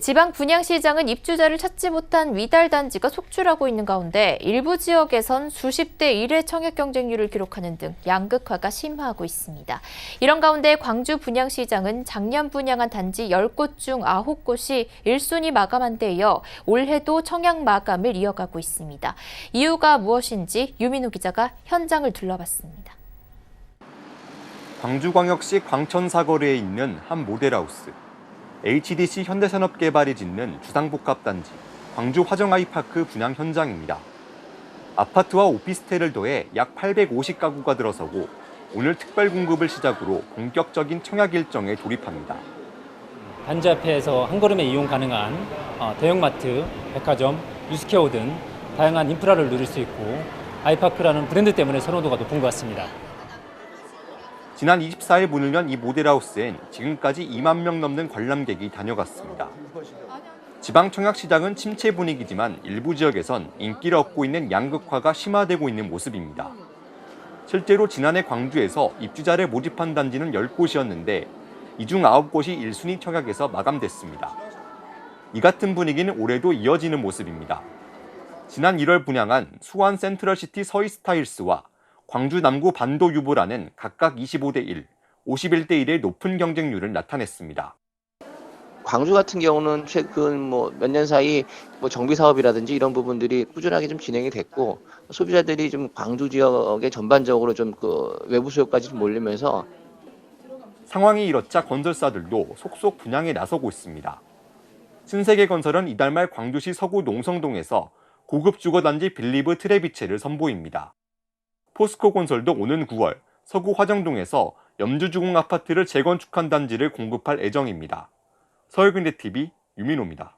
지방 분양시장은 입주자를 찾지 못한 위달 단지가 속출하고 있는 가운데 일부 지역에선 수십 대 1의 청약 경쟁률을 기록하는 등 양극화가 심화하고 있습니다. 이런 가운데 광주 분양시장은 작년 분양한 단지 10곳 중 9곳이 1순위 마감한 데 이어 올해도 청약 마감을 이어가고 있습니다. 이유가 무엇인지 유민호 기자가 현장을 둘러봤습니다. 광주광역시 광천사거리에 있는 한 모델하우스. HDC 현대산업개발이 짓는 주상복합단지 광주 화정아이파크 분양 현장입니다. 아파트와 오피스텔을 더해 약 850가구가 들어서고 오늘 특별 공급을 시작으로 본격적인 청약 일정에 돌입합니다. 단지 앞에서 한 걸음에 이용 가능한 어, 대형마트, 백화점, 유스케어 등 다양한 인프라를 누릴 수 있고 아이파크라는 브랜드 때문에 선호도가 높은 것 같습니다. 지난 24일 문을 연 이 모델하우스엔 지금까지 2만 명 넘는 관람객이 다녀갔습니다. 지방 청약 시장은 침체 분위기지만 일부 지역에선 인기를 얻고 있는 양극화가 심화되고 있는 모습입니다. 실제로 지난해 광주에서 입주자를 모집한 단지는 10곳이었는데 이 중 9곳이 1순위 청약에서 마감됐습니다. 이 같은 분위기는 올해도 이어지는 모습입니다. 지난 1월 분양한 수원 센트럴시티 서이스타일스와 광주 남구 반도 유보라는 각각 25대 1, 51대 1의 높은 경쟁률을 나타냈습니다. 광주 같은 경우는 최근 뭐 몇 년 사이 뭐 정비 사업이라든지 이런 부분들이 꾸준하게 좀 진행이 됐고 소비자들이 좀 광주 지역에 전반적으로 좀 그 외부 수요까지 좀 몰리면서 상황이 이렇자 건설사들도 속속 분양에 나서고 있습니다. 신세계건설은 이달 말 광주시 서구 농성동에서 고급 주거단지 빌리브 트레비체를 선보입니다. 포스코건설도 오는 9월 서구 화정동에서 염주주공 아파트를 재건축한 단지를 공급할 예정입니다. 서울근대TV 유민호입니다.